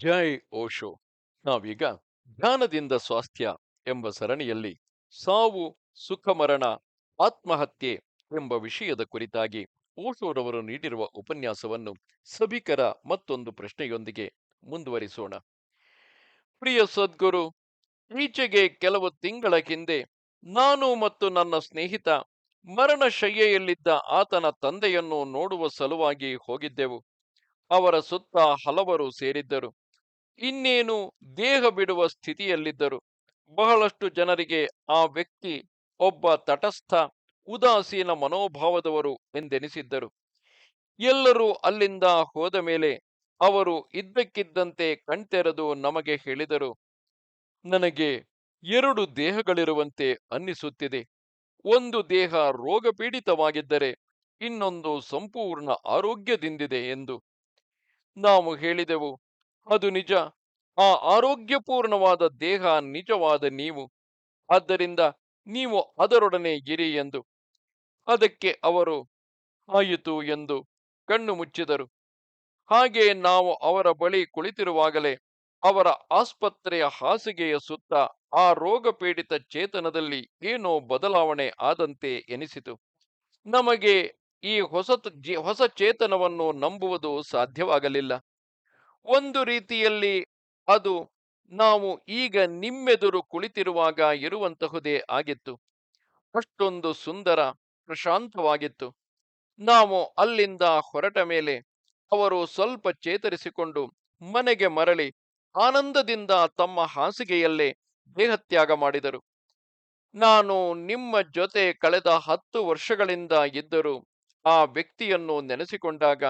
ಜೈ ಓಶೋ ನಾವೀಗ ಧ್ಯಾನದಿಂದ ಸ್ವಾಸ್ಥ್ಯ ಎಂಬ ಸರಣಿಯಲ್ಲಿ ಸಾವು ಸುಖಮರಣ ಆತ್ಮಹತ್ಯೆ ಎಂಬ ವಿಷಯದ ಕುರಿತಾಗಿ ಓಶೋರವರು ನೀಡಿರುವ ಉಪನ್ಯಾಸವನ್ನು ಸಭಿಕರ ಮತ್ತೊಂದು ಪ್ರಶ್ನೆಯೊಂದಿಗೆ ಮುಂದುವರಿಸೋಣ. ಪ್ರಿಯ ಸದ್ಗುರು ಈಚೆಗೆ ಕೆಲವು ತಿಂಗಳ ಹಿಂದೆ ನಾನು ಮತ್ತು ನನ್ನ ಸ್ನೇಹಿತ ಮರಣಶಯ್ಯೆಯಲ್ಲಿದ್ದ ಆತನ ತಂದೆಯನ್ನು ನೋಡುವ ಸಲುವಾಗಿ ಹೋಗಿದ್ದೆವು. ಅವರ ಸುತ್ತ ಹಲವರು ಸೇರಿದ್ದರು. ಇನ್ನೇನು ದೇಹ ಬಿಡುವ ಸ್ಥಿತಿಯಲ್ಲಿದ್ದರು. ಬಹಳಷ್ಟು ಜನರಿಗೆ ಆ ವ್ಯಕ್ತಿ ಒಬ್ಬ ತಟಸ್ಥ, ಉದಾಸೀನ ಮನೋಭಾವದವರು ಎಂದೆನಿಸಿದ್ದರು. ಎಲ್ಲರೂ ಅಲ್ಲಿಂದ ಹೋದ ಮೇಲೆ ಅವರು ಇದ್ದಕ್ಕಿದ್ದಂತೆ ಕಣ್ತೆರೆದು ನಮಗೆ ಹೇಳಿದರು, ನನಗೆ ಎರಡು ದೇಹಗಳಿರುವಂತೆ ಅನ್ನಿಸುತ್ತಿದೆ. ಒಂದು ದೇಹ ರೋಗಪೀಡಿತವಾಗಿದ್ದರೆ ಇನ್ನೊಂದು ಸಂಪೂರ್ಣ ಆರೋಗ್ಯದಿಂದಿದೆ ಎಂದು. ನಾವು ಹೇಳಿದೆವು ಅದು ನಿಜ. ಆ ಆರೋಗ್ಯಪೂರ್ಣವಾದ ದೇಹ ನಿಜವಾದ ನೀವು. ಆದ್ದರಿಂದ ನೀವು ಅದರೊಡನೆ ಇರಿ ಎಂದು. ಅದಕ್ಕೆ ಅವರು ಆಯಿತು ಎಂದು ಕಣ್ಣು ಮುಚ್ಚಿದರು. ಹಾಗೆ ನಾವು ಅವರ ಬಳಿ ಕುಳಿತಿರುವಾಗಲೇ ಅವರ ಆಸ್ಪತ್ರೆಯ ಹಾಸಿಗೆಯ ಸುತ್ತ ಆ ರೋಗಪೀಡಿತ ಚೇತನದಲ್ಲಿ ಏನೋ ಬದಲಾವಣೆ ಆದಂತೆ ಎನಿಸಿತು. ನಮಗೆ ಈ ಹೊಸ ಹೊಸ ಚೇತನವನ್ನು ನಂಬುವುದು ಸಾಧ್ಯವಾಗಲಿಲ್ಲ. ಒಂದು ರೀತಿಯಲ್ಲಿ ಅದು ನಾವು ಈಗ ನಿಮ್ಮೆದುರು ಕುಳಿತಿರುವಾಗ ಇರುವಂತಹುದೇ ಆಗಿತ್ತು. ಅಷ್ಟೊಂದು ಸುಂದರ, ಪ್ರಶಾಂತವಾಗಿತ್ತು. ನಾವು ಅಲ್ಲಿಂದ ಹೊರಟ ಮೇಲೆ ಅವರು ಸ್ವಲ್ಪ ಚೇತರಿಸಿಕೊಂಡು ಮನೆಗೆ ಮರಳಿ ಆನಂದದಿಂದ ತಮ್ಮ ಹಾಸಿಗೆಯಲ್ಲೇ ದೇಹತ್ಯಾಗ ಮಾಡಿದರು. ನಾನು ನಿಮ್ಮ ಜೊತೆ ಕಳೆದ ಹತ್ತು ವರ್ಷಗಳಿಂದ ಇದ್ದರೂ ಆ ವ್ಯಕ್ತಿಯನ್ನು ನೆನೆಸಿಕೊಂಡಾಗ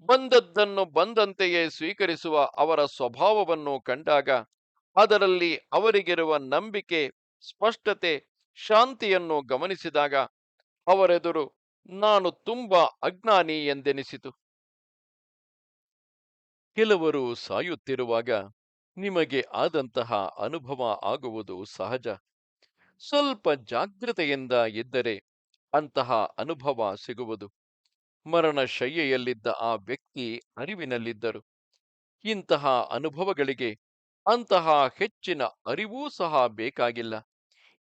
ಬಂದದ್ದನ್ನು ಬಂದಂತೆಯೇ ಸ್ವೀಕರಿಸುವ ಅವರ ಸ್ವಭಾವವನ್ನು ಕಂಡಾಗ ಅದರಲ್ಲಿ ಅವರಿಗಿರುವ ನಂಬಿಕೆ, ಸ್ಪಷ್ಟತೆ, ಶಾಂತಿಯನ್ನು ಗಮನಿಸಿದಾಗ ಅವರೆದುರು, ನಾನು ತುಂಬಾ ಅಜ್ಞಾನಿ ಎಂದೆನಿಸಿತು. ಕೆಲವರು ಸಾಯುತ್ತಿರುವಾಗ ನಿಮಗೆ ಆದಂತಹ ಅನುಭವ ಆಗುವುದು ಸಹಜ. ಸ್ವಲ್ಪ ಜಾಗೃತೆಯಿಂದ ಇದ್ದರೆ ಅಂತಹ ಅನುಭವ ಸಿಗುವುದು. ಮರಣ ಶಯ್ಯೆಯಲ್ಲಿದ್ದ ಆ ವ್ಯಕ್ತಿ ಅರಿವಿನಲ್ಲಿದ್ದರು. ಇಂತಹ ಅನುಭವಗಳಿಗೆ ಅಂತಹ ಹೆಚ್ಚಿನ ಅರಿವೂ ಸಹ ಬೇಕಾಗಿಲ್ಲ.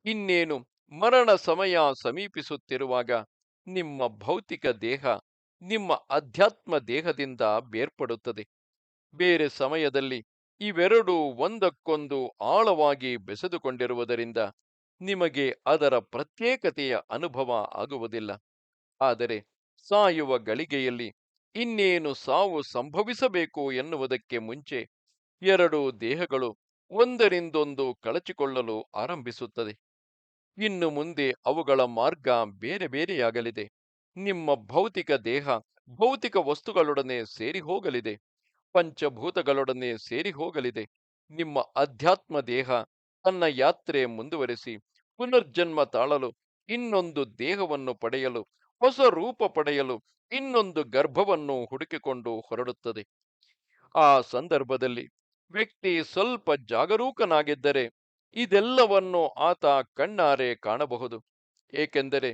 ಇನ್ನೇನು ಮರಣ ಸಮಯ ಸಮೀಪಿಸುತ್ತಿರುವಾಗ ನಿಮ್ಮ ಭೌತಿಕ ದೇಹ ನಿಮ್ಮ ಅಧ್ಯಾತ್ಮ ದೇಹದಿಂದ ಬೇರ್ಪಡುತ್ತದೆ. ಬೇರೆ ಸಮಯದಲ್ಲಿ ಇವೆರಡೂ ಒಂದಕ್ಕೊಂದು ಆಳವಾಗಿ ಬೆಸೆದುಕೊಂಡಿರುವುದರಿಂದ ನಿಮಗೆ ಅದರ ಪ್ರತ್ಯೇಕತೆಯ ಅನುಭವ ಆಗುವುದಿಲ್ಲ. ಆದರೆ ಸಾಯುವ ಗಳಿಗೆಯಲ್ಲಿ ಇನ್ನೇನು ಸಾವು ಸಂಭವಿಸಬೇಕು ಎನ್ನುವುದಕ್ಕೆ ಮುಂಚೆ ಎರಡು ದೇಹಗಳು ಒಂದರಿಂದೊಂದು ಕಳಚಿಕೊಳ್ಳಲು ಆರಂಭಿಸುತ್ತದೆ. ಇನ್ನು ಮುಂದೆ ಅವುಗಳ ಮಾರ್ಗ ಬೇರೆ ಬೇರೆಯಾಗಲಿದೆ. ನಿಮ್ಮ ಭೌತಿಕ ದೇಹ ಭೌತಿಕ ವಸ್ತುಗಳೊಡನೆ ಸೇರಿ ಹೋಗಲಿದೆ. ಪಂಚಭೂತಗಳೊಡನೆ ಸೇರಿ ಹೋಗಲಿದೆ. ನಿಮ್ಮ ಅಧ್ಯಾತ್ಮ ದೇಹ ತನ್ನ ಯಾತ್ರೆ ಮುಂದುವರೆಸಿ ಪುನರ್ಜನ್ಮ ತಾಳಲು ಇನ್ನೊಂದು ದೇಹವನ್ನು ಪಡೆಯಲು ಹೊಸ ರೂಪ ಪಡೆಯಲು ಇನ್ನೊಂದು ಗರ್ಭವನ್ನು ಹುಡುಕಿಕೊಂಡು ಹೊರಡುತ್ತದೆ. ಆ ಸಂದರ್ಭದಲ್ಲಿ ವ್ಯಕ್ತಿ ಸ್ವಲ್ಪ ಜಾಗರೂಕನಾಗಿದ್ದರೆ ಇದೆಲ್ಲವನ್ನು ಆತ ಕಣ್ಣಾರೆ ಕಾಣಬಹುದು. ಏಕೆಂದರೆ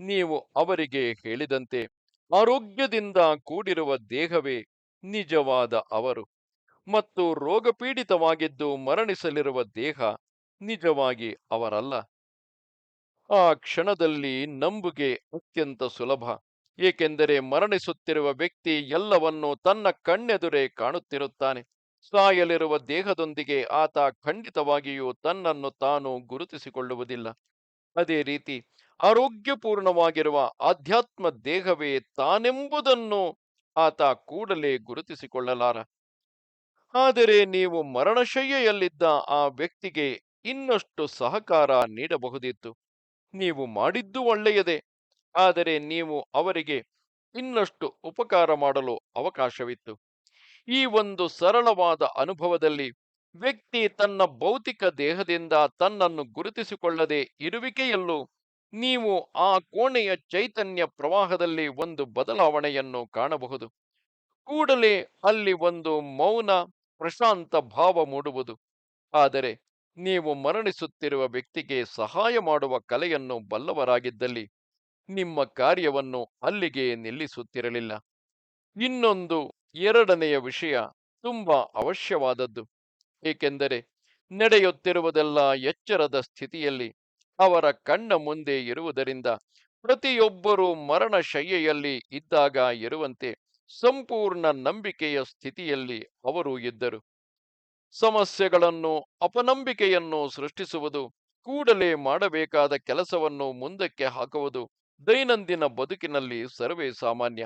ನೀವು ಅವರಿಗೆ ಹೇಳಿದಂತೆ ಆರೋಗ್ಯದಿಂದ ಕೂಡಿರುವ ದೇಹವೇ ನಿಜವಾದ ಅವರು ಮತ್ತು ರೋಗಪೀಡಿತವಾಗಿದ್ದು ಮರಣಿಸಲಿರುವ ದೇಹ ನಿಜವಾಗಿ ಅವರಲ್ಲ. ಆ ಕ್ಷಣದಲ್ಲಿ ನಂಬುಗೆ ಅತ್ಯಂತ ಸುಲಭ. ಏಕೆಂದರೆ ಮರಣಿಸುತ್ತಿರುವ ವ್ಯಕ್ತಿ ಎಲ್ಲವನ್ನೂ ತನ್ನ ಕಣ್ಣೆದುರೇ ಕಾಣುತ್ತಿರುತ್ತಾನೆ. ಸಾಯಲಿರುವ ದೇಹದೊಂದಿಗೆ ಆತ ಖಂಡಿತವಾಗಿಯೂ ತನ್ನನ್ನು ತಾನು ಗುರುತಿಸಿಕೊಳ್ಳುವುದಿಲ್ಲ. ಅದೇ ರೀತಿ ಆರೋಗ್ಯಪೂರ್ಣವಾಗಿರುವ ಆಧ್ಯಾತ್ಮ ದೇಹವೇ ತಾನೆಂಬುದನ್ನು ಆತ ಕೂಡಲೇ ಗುರುತಿಸಿಕೊಳ್ಳಲಾರ. ಆದರೆ ನೀವು ಮರಣಶಯ್ಯೆಯಲ್ಲಿದ್ದ ಆ ವ್ಯಕ್ತಿಗೆ ಇನ್ನಷ್ಟು ಸಹಕಾರ ನೀಡಬಹುದಿತ್ತು. ನೀವು ಮಾಡಿದ್ದು ಒಳ್ಳೆಯದೇ. ಆದರೆ ನೀವು ಅವರಿಗೆ ಇನ್ನಷ್ಟು ಉಪಕಾರ ಮಾಡಲು ಅವಕಾಶವಿತ್ತು. ಈ ಒಂದು ಸರಳವಾದ ಅನುಭವದಲ್ಲಿ ವ್ಯಕ್ತಿ ತನ್ನ ಭೌತಿಕ ದೇಹದಿಂದ ತನ್ನನ್ನು ಗುರುತಿಸಿಕೊಳ್ಳದೆ ಇರುವಿಕೆಯಲ್ಲೂ ನೀವು ಆ ಕೋಣೆಯ ಚೈತನ್ಯ ಪ್ರವಾಹದಲ್ಲಿ ಒಂದು ಬದಲಾವಣೆಯನ್ನು ಕಾಣಬಹುದು. ಕೂಡಲೇ ಅಲ್ಲಿ ಒಂದು ಮೌನ, ಪ್ರಶಾಂತ ಭಾವ ಮೂಡುವುದು. ಆದರೆ ನೀವು ಮರಣಿಸುತ್ತಿರುವ ವ್ಯಕ್ತಿಗೆ ಸಹಾಯ ಮಾಡುವ ಕಲೆಯನ್ನು ಬಲ್ಲವರಾಗಿದ್ದಲ್ಲಿ ನಿಮ್ಮ ಕಾರ್ಯವನ್ನು ಅಲ್ಲಿಗೆ ನಿಲ್ಲಿಸುತ್ತಿರಲಿಲ್ಲ. ಇನ್ನೊಂದು, ಎರಡನೆಯ ವಿಷಯ ತುಂಬಾ ಅವಶ್ಯವಾದದ್ದು. ಏಕೆಂದರೆ ನಡೆಯುತ್ತಿರುವುದೆಲ್ಲ ಎಚ್ಚರದ ಸ್ಥಿತಿಯಲ್ಲಿ, ಅವರ ಕಣ್ಣ ಮುಂದೆ ಇರುವುದರಿಂದ ಪ್ರತಿಯೊಬ್ಬರೂ ಮರಣ ಶಯ್ಯೆಯಲ್ಲಿ ಇದ್ದಾಗ ಇರುವಂತೆ ಸಂಪೂರ್ಣ ನಂಬಿಕೆಯ ಸ್ಥಿತಿಯಲ್ಲಿ ಅವರು ಇದ್ದರು. ಸಮಸ್ಯೆಗಳನ್ನು, ಅಪನಂಬಿಕೆಯನ್ನು ಸೃಷ್ಟಿಸುವುದು, ಕೂಡಲೇ ಮಾಡಬೇಕಾದ ಕೆಲಸವನ್ನು ಮುಂದಕ್ಕೆ ಹಾಕುವುದು ದೈನಂದಿನ ಬದುಕಿನಲ್ಲಿ ಸರ್ವೇ ಸಾಮಾನ್ಯ.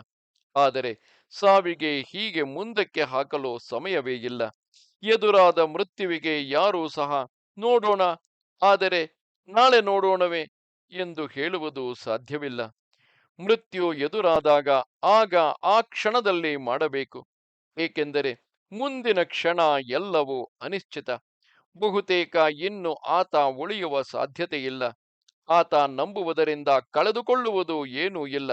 ಆದರೆ ಸಾವಿಗೆ ಹೀಗೆ ಮುಂದಕ್ಕೆ ಹಾಕಲು ಸಮಯವೇ ಇಲ್ಲ. ಎದುರಾದ ಮೃತ್ಯುವಿಗೆ ಯಾರೂ ಸಹ, ನೋಡೋಣ, ಆದರೆ ನಾಳೆ ನೋಡೋಣವೇ ಎಂದು ಹೇಳುವುದು ಸಾಧ್ಯವಿಲ್ಲ. ಮೃತ್ಯು ಎದುರಾದಾಗ ಆಗ ಆ ಕ್ಷಣದಲ್ಲಿ ಮಾಡಬೇಕು. ಏಕೆಂದರೆ ಮುಂದಿನ ಕ್ಷಣ ಎಲ್ಲವೂ ಅನಿಶ್ಚಿತ. ಬಹುತೇಕ ಇನ್ನು ಆತ ಉಳಿಯುವ ಸಾಧ್ಯತೆಯಿಲ್ಲ. ಆತ ನಂಬುವುದರಿಂದ ಕಳೆದುಕೊಳ್ಳುವುದು ಏನೂ ಇಲ್ಲ.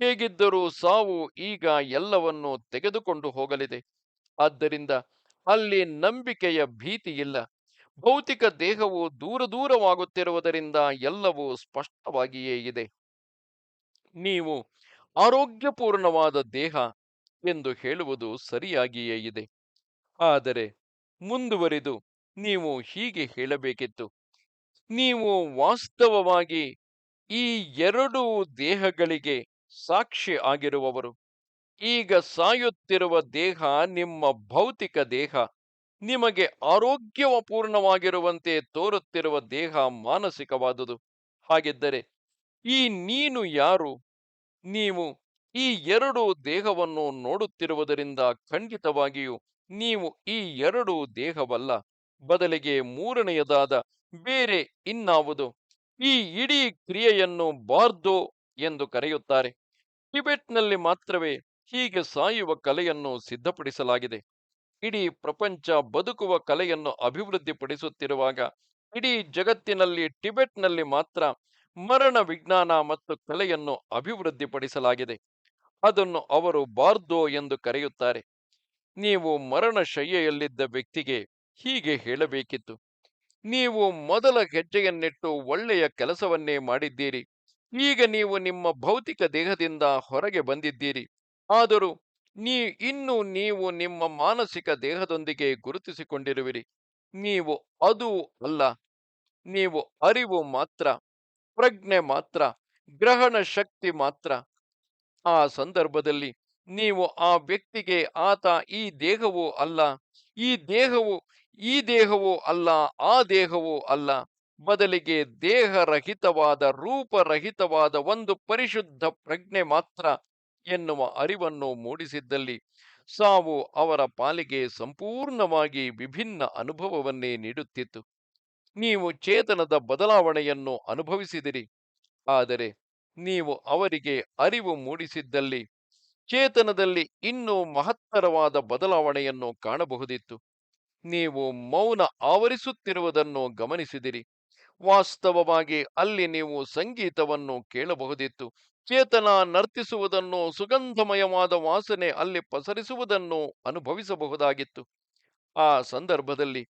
ಹೇಗಿದ್ದರೂ ಸಾವು ಈಗ ಎಲ್ಲವನ್ನೂ ತೆಗೆದುಕೊಂಡು ಹೋಗಲಿದೆ. ಆದ್ದರಿಂದ ಅಲ್ಲಿ ನಂಬಿಕೆಯ ಭೀತಿಯಿಲ್ಲ ಭೌತಿಕ ದೇಹವು ದೂರ ದೂರವಾಗುತ್ತಿರುವುದರಿಂದ ಎಲ್ಲವೂ ಸ್ಪಷ್ಟವಾಗಿಯೇ ಇದೆ. ನೀವು ಆರೋಗ್ಯಪೂರ್ಣವಾದ ದೇಹ ಎಂದು ಹೇಳುವುದು ಸರಿಯಾಗಿಯೇ ಇದೆ. ಆದರೆ ಮುಂದುವರಿದು ನೀವು ಹೀಗೆ ಹೇಳಬೇಕಿತ್ತು. ನೀವು ವಾಸ್ತವವಾಗಿ ಈ ಎರಡು ದೇಹಗಳಿಗೆ ಸಾಕ್ಷಿ ಆಗಿರುವವರು. ಈಗ ಸಾಯುತ್ತಿರುವ ದೇಹ ನಿಮ್ಮ ಭೌತಿಕ ದೇಹ. ನಿಮಗೆ ಆರೋಗ್ಯವಪೂರ್ಣವಾಗಿರುವಂತೆ ತೋರುತ್ತಿರುವ ದೇಹ ಮಾನಸಿಕವಾದುದು. ಹಾಗಿದ್ದರೆ ಈ ನೀನು ಯಾರು? ನೀವು ಈ ಎರಡು ದೇಹವನ್ನು ನೋಡುತ್ತಿರುವುದರಿಂದ ಖಂಡಿತವಾಗಿಯೂ ನೀವು ಈ ಎರಡು ದೇಹವಲ್ಲ, ಬದಲಿಗೆ ಮೂರನೆಯದಾದ ಬೇರೆ ಇನ್ನಾವುದು. ಈ ಇಡೀ ಕ್ರಿಯೆಯನ್ನು ಬಾರ್ದೋ ಎಂದು ಕರೆಯುತ್ತಾರೆ. ಟಿಬೆಟ್ನಲ್ಲಿ ಮಾತ್ರವೇ ಹೀಗೆ ಸಾಯುವ ಕಲೆಯನ್ನು ಸಿದ್ಧಪಡಿಸಲಾಗಿದೆ. ಇಡೀ ಪ್ರಪಂಚ ಬದುಕುವ ಕಲೆಯನ್ನು ಅಭಿವೃದ್ಧಿಪಡಿಸುತ್ತಿರುವಾಗ ಇಡೀ ಜಗತ್ತಿನಲ್ಲಿ ಟಿಬೆಟ್ನಲ್ಲಿ ಮಾತ್ರ ಮರಣ ವಿಜ್ಞಾನ ಮತ್ತು ಕಲೆಯನ್ನು ಅಭಿವೃದ್ಧಿಪಡಿಸಲಾಗಿದೆ. ಅದನ್ನು ಅವರು ಬಾರ್ದೋ ಎಂದು ಕರೆಯುತ್ತಾರೆ. ನೀವು ಮರಣ ಶಯ್ಯೆಯಲ್ಲಿದ್ದ ವ್ಯಕ್ತಿಗೆ ಹೀಗೆ ಹೇಳಬೇಕಿತ್ತು. ನೀವು ಮೊದಲ ಹೆಜ್ಜೆಯನ್ನಿಟ್ಟು ಒಳ್ಳೆಯ ಕೆಲಸವನ್ನೇ ಮಾಡಿದ್ದೀರಿ. ಈಗ ನೀವು ನಿಮ್ಮ ಭೌತಿಕ ದೇಹದಿಂದ ಹೊರಗೆ ಬಂದಿದ್ದೀರಿ. ಆದರೂ ನೀ ಇನ್ನು ನೀವು ನಿಮ್ಮ ಮಾನಸಿಕ ದೇಹದೊಂದಿಗೆ ಗುರುತಿಸಿಕೊಂಡಿರುವಿರಿ. ನೀವು ಅದು ಅಲ್ಲ. ನೀವು ಅರಿವು ಮಾತ್ರ, ಪ್ರಜ್ಞೆ ಮಾತ್ರ, ಗ್ರಹಣ ಶಕ್ತಿ ಮಾತ್ರ. ಆ ಸಂದರ್ಭದಲ್ಲಿ ನೀವು ಆ ವ್ಯಕ್ತಿಗೆ, ಆತ ಈ ದೇಹವು ಅಲ್ಲ, ಈ ದೇಹವು ಈ ದೇಹವು ಅಲ್ಲ, ಆ ದೇಹವು ಅಲ್ಲ, ಬದಲಿಗೆ ದೇಹರಹಿತವಾದ, ರೂಪರಹಿತವಾದ ಒಂದು ಪರಿಶುದ್ಧ ಪ್ರಜ್ಞೆ ಮಾತ್ರ ಎನ್ನುವ ಅರಿವನ್ನು ಮೂಡಿಸಿದ್ದಲ್ಲಿ ಸಾವು ಅವರ ಪಾಲಿಗೆ ಸಂಪೂರ್ಣವಾಗಿ ವಿಭಿನ್ನ ಅನುಭವವನ್ನೇ ನೀಡುತ್ತಿತ್ತು. ನೀವು ಚೇತನದ ಬದಲಾವಣೆಯನ್ನು ಅನುಭವಿಸಿದಿರಿ. ಆದರೆ ನೀವು ಅವರಿಗೆ ಅರಿವು ಮೂಡಿಸಿದ್ದಲ್ಲಿ, ಚೇತನದಲ್ಲಿ ಇನ್ನೂ ಮಹತ್ತರವಾದ ಬದಲಾವಣೆಯನ್ನು ಕಾಣಬಹುದಿತ್ತು. ನೀವು ಮೌನ ಆವರಿಸುತ್ತಿರುವುದನ್ನು ಗಮನಿಸಿದಿರಿ. ವಾಸ್ತವವಾಗಿ ಅಲ್ಲಿ ನೀವು ಸಂಗೀತವನ್ನು ಕೇಳಬಹುದಿತ್ತು. ಚೇತನ ನರ್ತಿಸುವುದನ್ನು, ಸುಗಂಧಮಯವಾದ ವಾಸನೆ ಅಲ್ಲಿ ಪಸರಿಸುವುದನ್ನು ಅನುಭವಿಸಬಹುದಾಗಿತ್ತು. ಆ ಸಂದರ್ಭದಲ್ಲಿ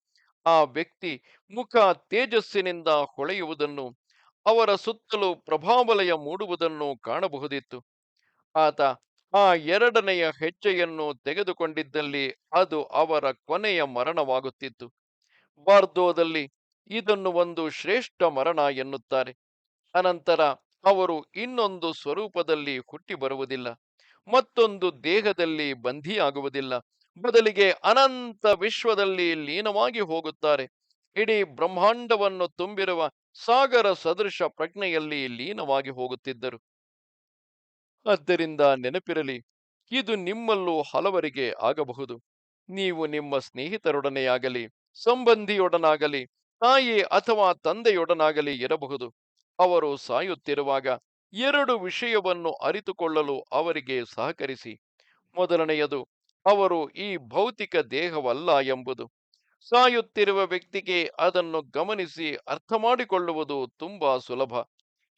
ಆ ವ್ಯಕ್ತಿ ಮುಖ ತೇಜಸ್ಸಿನಿಂದ ಹೊಳೆಯುವುದನ್ನು ಅವರ ಸುತ್ತಲೂ ಪ್ರಭಾವಲಯ ಮೂಡುವುದನ್ನು ಕಾಣಬಹುದಿತ್ತು. ಆತ ಆ ಎರಡನೆಯ ಹೆಜ್ಜೆಯನ್ನು ತೆಗೆದುಕೊಂಡಿದ್ದಲ್ಲಿ ಅದು ಅವರ ಕೊನೆಯ ಮರಣವಾಗುತ್ತಿತ್ತು. ಬಾರ್ದೋದಲ್ಲಿ ಇದನ್ನು ಒಂದು ಶ್ರೇಷ್ಠ ಮರಣ ಎನ್ನುತ್ತಾರೆ. ಅನಂತರ ಅವರು ಇನ್ನೊಂದು ಸ್ವರೂಪದಲ್ಲಿ ಹುಟ್ಟಿ ಬರುವುದಿಲ್ಲ. ಮತ್ತೊಂದು ದೇಹದಲ್ಲಿ ಬಂಧಿಯಾಗುವುದಿಲ್ಲ. ಬದಲಿಗೆ ಅನಂತ ವಿಶ್ವದಲ್ಲಿ ಲೀನವಾಗಿ ಹೋಗುತ್ತಾರೆ. ಇಡೀ ಬ್ರಹ್ಮಾಂಡವನ್ನು ತುಂಬಿರುವ ಸಾಗರ ಸದೃಶ ಪ್ರಜ್ಞೆಯಲ್ಲಿ ಲೀನವಾಗಿ ಹೋಗುತ್ತಿದ್ದರು. ಆದ್ದರಿಂದ ನೆನಪಿರಲಿ, ಇದು ನಿಮ್ಮಲ್ಲೂ ಹಲವರಿಗೆ ಆಗಬಹುದು. ನೀವು ನಿಮ್ಮ ಸ್ನೇಹಿತರೊಡನೆಯಾಗಲಿ, ಸಂಬಂಧಿಯೊಡನಾಗಲಿ, ತಾಯಿ ಅಥವಾ ತಂದೆಯೊಡನಾಗಲಿ ಇರಬಹುದು. ಅವರು ಸಾಯುತ್ತಿರುವಾಗ ಎರಡು ವಿಷಯವನ್ನು ಅರಿತುಕೊಳ್ಳಲು ಅವರಿಗೆ ಸಹಕರಿಸಿ. ಮೊದಲನೆಯದು, ಅವರು ಈ ಭೌತಿಕ ದೇಹವಲ್ಲ ಎಂಬುದು. ಸಾಯುತ್ತಿರುವ ವ್ಯಕ್ತಿಗೆ ಅದನ್ನು ಗಮನಿಸಿ ಅರ್ಥ ಮಾಡಿಕೊಳ್ಳುವುದು ತುಂಬಾ ಸುಲಭ.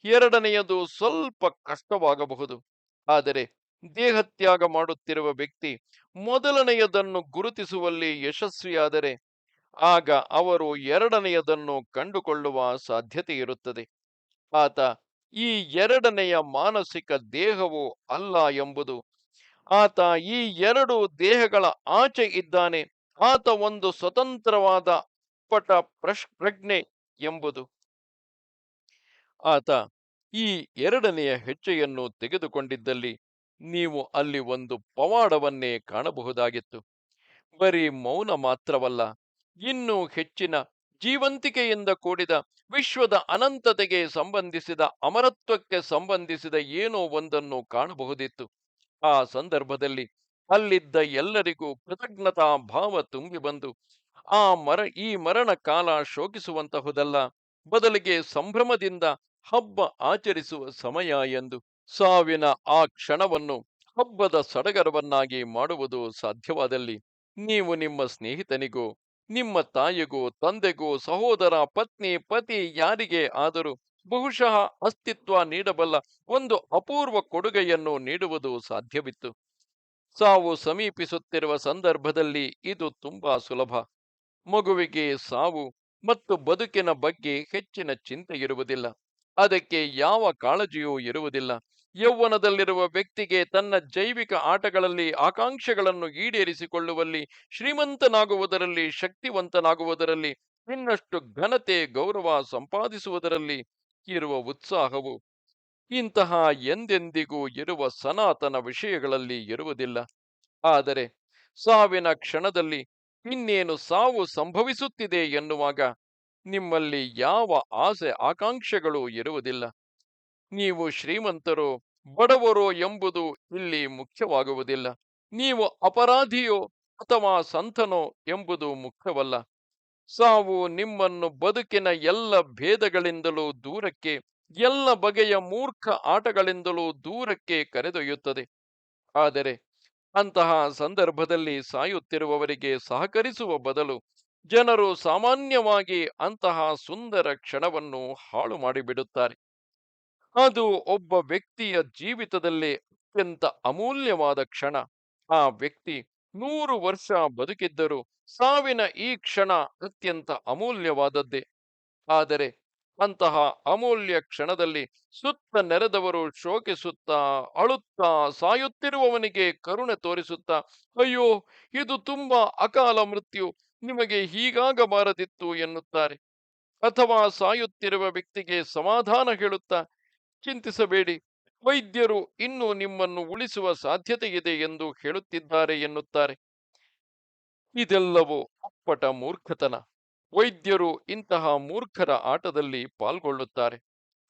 ಎರಡನೆಯದು ಸ್ವಲ್ಪ ಕಷ್ಟವಾಗಬಹುದು. ಆದರೆ ದೇಹತ್ಯಾಗ ಮಾಡುತ್ತಿರುವ ವ್ಯಕ್ತಿ ಮೊದಲನೆಯದನ್ನು ಗುರುತಿಸುವಲ್ಲಿ ಯಶಸ್ವಿಯಾದರೆ ಆಗ ಅವರು ಎರಡನೆಯದನ್ನು ಕಂಡುಕೊಳ್ಳುವ ಸಾಧ್ಯತೆ ಇರುತ್ತದೆ. ಆತ ಈ ಎರಡನೆಯ ಮಾನಸಿಕ ದೇಹವು ಅಲ್ಲ ಎಂಬುದು. ಆತ ಈ ಎರಡು ದೇಹಗಳ ಆಚೆ ಇದ್ದಾನೆ. ಆತ ಒಂದು ಸ್ವತಂತ್ರವಾದ ಪಟ ಪ್ರಶ್, ಪ್ರಜ್ಞೆ ಎಂಬುದು. ಆತ ಈ ಎರಡನೆಯ ಹೆಚ್ಚೆಯನ್ನು ತೆಗೆದುಕೊಂಡಿದ್ದಲ್ಲಿ ನೀವು ಅಲ್ಲಿ ಒಂದು ಪವಾಡವನ್ನೇ ಕಾಣಬಹುದಾಗಿತ್ತು. ಬರೀ ಮೌನ ಮಾತ್ರವಲ್ಲ, ಇನ್ನೂ ಹೆಚ್ಚಿನ ಜೀವಂತಿಕೆಯಿಂದ ಕೂಡಿದ ವಿಶ್ವದ ಅನಂತತೆಗೆ ಸಂಬಂಧಿಸಿದ ಅಮರತ್ವಕ್ಕೆ ಸಂಬಂಧಿಸಿದ ಏನೋ ಒಂದನ್ನು ಕಾಣಬಹುದಿತ್ತು. ಆ ಸಂದರ್ಭದಲ್ಲಿ ಅಲ್ಲಿದ್ದ ಎಲ್ಲರಿಗೂ ಕೃತಜ್ಞತಾ ಭಾವ ತುಂಬಿ ಬಂದು, ಆ ಮರ, ಈ ಮರಣ ಕಾಲ ಶೋಕಿಸುವಂತಹುದಲ್ಲ, ಬದಲಿಗೆ ಸಂಭ್ರಮದಿಂದ ಹಬ್ಬ ಆಚರಿಸುವ ಸಮಯ ಎಂದು ಸಾವಿನ ಆ ಕ್ಷಣವನ್ನು ಹಬ್ಬದ ಸಡಗರವನ್ನಾಗಿ ಮಾಡುವುದು ಸಾಧ್ಯವಾದಲ್ಲಿ, ನೀವು ನಿಮ್ಮ ಸ್ನೇಹಿತನಿಗೂ, ನಿಮ್ಮ ತಾಯಿಗೂ, ತಂದೆಗೂ, ಸಹೋದರ, ಪತ್ನಿ, ಪತಿ ಯಾರಿಗೆ ಆದರೂ ಬಹುಶಃ ಅಸ್ತಿತ್ವ ನೀಡಬಲ್ಲ ಒಂದು ಅಪೂರ್ವ ಕೊಡುಗೆಯನ್ನು ನೀಡುವುದು ಸಾಧ್ಯವಿತ್ತು. ಸಾವು ಸಮೀಪಿಸುತ್ತಿರುವ ಸಂದರ್ಭದಲ್ಲಿ ಇದು ತುಂಬಾ ಸುಲಭ. ಮಗುವಿಗೆ ಸಾವು ಮತ್ತು ಬದುಕಿನ ಬಗ್ಗೆ ಹೆಚ್ಚಿನ ಚಿಂತೆ ಇರುವುದಿಲ್ಲ. ಅದಕ್ಕೆ ಯಾವ ಕಾಳಜಿಯೂ ಇರುವುದಿಲ್ಲ. ಯೌವನದಲ್ಲಿರುವ ವ್ಯಕ್ತಿಗೆ ತನ್ನ ಜೈವಿಕ ಆಟಗಳಲ್ಲಿ ಆಕಾಂಕ್ಷೆಗಳನ್ನು ಈಡೇರಿಸಿಕೊಳ್ಳುವಲ್ಲಿ, ಶ್ರೀಮಂತನಾಗುವುದರಲ್ಲಿ, ಶಕ್ತಿವಂತನಾಗುವುದರಲ್ಲಿ ಇನ್ನಷ್ಟು ಘನತೆ, ಗೌರವ ಸಂಪಾದಿಸುವುದರಲ್ಲಿ ಇರುವ ಉತ್ಸಾಹವು ಇಂತಹ ಎಂದೆಂದಿಗೂ ಇರುವ ಸನಾತನ ವಿಷಯಗಳಲ್ಲಿ ಇರುವುದಿಲ್ಲ. ಆದರೆ ಸಾವಿನ ಕ್ಷಣದಲ್ಲಿ ಇನ್ನೇನು ಸಾವು ಸಂಭವಿಸುತ್ತಿದೆ ಎನ್ನುವಾಗ ನಿಮ್ಮಲ್ಲಿ ಯಾವ ಆಸೆ ಆಕಾಂಕ್ಷೆಗಳು ಇರುವುದಿಲ್ಲ. ನೀವು ಶ್ರೀಮಂತರೋ, ಬಡವರೋ ಎಂಬುದು ಇಲ್ಲಿ ಮುಖ್ಯವಾಗುವುದಿಲ್ಲ. ನೀವು ಅಪರಾಧಿಯೋ ಅಥವಾ ಸಂತನೋ ಎಂಬುದು ಮುಖ್ಯವಲ್ಲ. ಸಾವು ನಿಮ್ಮನ್ನು ಬದುಕಿನ ಎಲ್ಲ ಭೇದಗಳಿಂದಲೂ ದೂರಕ್ಕೆ ಎಲ್ಲ ಬಗೆಯ ಮೂರ್ಖ ಆಟಗಳಿಂದಲೂ ದೂರಕ್ಕೆ ಕರೆದೊಯ್ಯುತ್ತದೆ. ಆದರೆ ಅಂತಹ ಸಂದರ್ಭದಲ್ಲಿ ಸಾಯುತ್ತಿರುವವರಿಗೆ ಸಹಕರಿಸುವ ಬದಲು ಜನರು ಸಾಮಾನ್ಯವಾಗಿ ಅಂತಹ ಸುಂದರ ಕ್ಷಣವನ್ನು ಹಾಳು ಮಾಡಿಬಿಡುತ್ತಾರೆ. ಅದು ಒಬ್ಬ ವ್ಯಕ್ತಿಯ ಜೀವಿತದಲ್ಲಿ ಅತ್ಯಂತ ಅಮೂಲ್ಯವಾದ ಕ್ಷಣ. ಆ ವ್ಯಕ್ತಿ ನೂರು ವರ್ಷ ಬದುಕಿದ್ದರೂ ಸಾವಿನ ಈ ಕ್ಷಣ ಅತ್ಯಂತ ಅಮೂಲ್ಯವಾದದ್ದೇ. ಆದರೆ ಅಂತಹ ಅಮೂಲ್ಯ ಕ್ಷಣದಲ್ಲಿ ಸುತ್ತ ನೆರೆದವರು ಶೋಕಿಸುತ್ತಾ, ಅಳುತ್ತಾ, ಸಾಯುತ್ತಿರುವವನಿಗೆ ಕರುಣೆ ತೋರಿಸುತ್ತಾ, ಅಯ್ಯೋ, ಇದು ತುಂಬಾ ಅಕಾಲ ಮೃತ್ಯು, ನಿಮಗೆ ಹೀಗಾಗಬಾರದಿತ್ತು ಎನ್ನುತ್ತಾರೆ. ಅಥವಾ ಸಾಯುತ್ತಿರುವ ವ್ಯಕ್ತಿಗೆ ಸಮಾಧಾನ ಹೇಳುತ್ತಾ, ಚಿಂತಿಸಬೇಡಿ, ವೈದ್ಯರು ಇನ್ನೂ ನಿಮ್ಮನ್ನು ಉಳಿಸುವ ಸಾಧ್ಯತೆ ಇದೆ ಎಂದು ಹೇಳುತ್ತಿದ್ದಾರೆ ಎನ್ನುತ್ತಾರೆ. ಇದೆಲ್ಲವೂ ಅಪ್ಪಟ ಮೂರ್ಖತನ. ವೈದ್ಯರು ಇಂತಹ ಮೂರ್ಖರ ಆಟದಲ್ಲಿ ಪಾಲ್ಗೊಳ್ಳುತ್ತಾರೆ.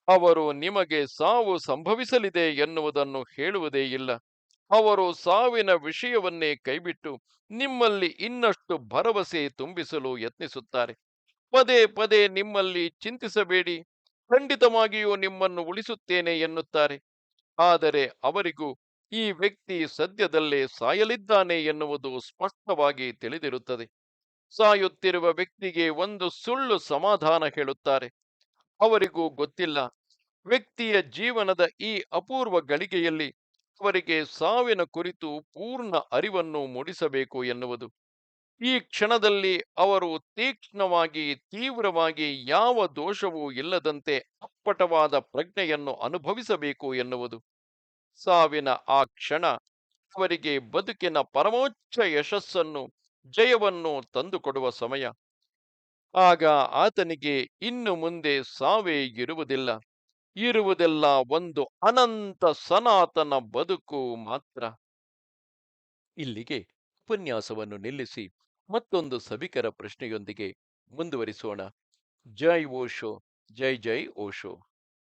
ಅವರು ನಿಮಗೆ ಸಾವು ಸಂಭವಿಸಲಿದೆ ಎನ್ನುವುದನ್ನು ಹೇಳುವುದೇ ಇಲ್ಲ. ಅವರು ಸಾವಿನ ವಿಷಯವನ್ನೇ ಕೈಬಿಟ್ಟು ನಿಮ್ಮಲ್ಲಿ ಇನ್ನಷ್ಟು ಭರವಸೆ ತುಂಬಿಸಲು ಯತ್ನಿಸುತ್ತಾರೆ. ಪದೇ ಪದೇ ನಿಮ್ಮಲ್ಲಿ ಚಿಂತಿಸಬೇಡಿ. ಖಂಡಿತವಾಗಿಯೂ ನಿಮ್ಮನ್ನು ಉಳಿಸುತ್ತೇನೆ ಎನ್ನುತ್ತಾರೆ. ಆದರೆ ಅವರಿಗೂ ಈ ವ್ಯಕ್ತಿ ಸದ್ಯದಲ್ಲೇ ಸಾಯಲಿದ್ದಾನೆ ಎನ್ನುವುದು ಸ್ಪಷ್ಟವಾಗಿ ತಿಳಿದಿರುತ್ತದೆ. ಸಾಯುತ್ತಿರುವ ವ್ಯಕ್ತಿಗೆ ಒಂದು ಸುಳ್ಳು ಸಮಾಧಾನ ಹೇಳುತ್ತಾರೆ. ಅವರಿಗೂ ಗೊತ್ತಿಲ್ಲ. ವ್ಯಕ್ತಿಯ ಜೀವನದ ಈ ಅಪೂರ್ವ ಗಳಿಗೆಯಲ್ಲಿ ಅವರಿಗೆ ಸಾವಿನ ಕುರಿತು ಪೂರ್ಣ ಅರಿವನ್ನು ಮೂಡಿಸಬೇಕು ಎನ್ನುವುದು. ಈ ಕ್ಷಣದಲ್ಲಿ ಅವರು ತೀಕ್ಷ್ಣವಾಗಿ, ತೀವ್ರವಾಗಿ ಯಾವ ದೋಷವೂ ಇಲ್ಲದಂತೆ ಅಪ್ಪಟವಾದ ಪ್ರಜ್ಞೆಯನ್ನು ಅನುಭವಿಸಬೇಕು ಎನ್ನುವುದು. ಸಾವಿನ ಆ ಕ್ಷಣ ಅವರಿಗೆ ಬದುಕಿನ ಪರಮೋಚ್ಚ ಯಶಸ್ಸನ್ನು ಜಯವನ್ನು ತಂದುಕೊಡುವ ಸಮಯ. ಆಗ ಆತನಿಗೆ ಇನ್ನು ಮುಂದೆ ಸಾವೇ ಇರುವುದಿಲ್ಲ. ಇರುವುದೆಲ್ಲ ಒಂದು ಅನಂತ ಸನಾತನ ಬದುಕು ಮಾತ್ರ. ಇಲ್ಲಿಗೆ ಉಪನ್ಯಾಸವನ್ನು ನಿಲ್ಲಿಸಿ ಮತ್ತೊಂದು ಸಭಿಕರ ಪ್ರಶ್ನೆಯೊಂದಿಗೆ ಮುಂದುವರಿಸೋಣ. ಜೈ ಓಶೋ, ಜೈ ಜೈ ಓಶೋ.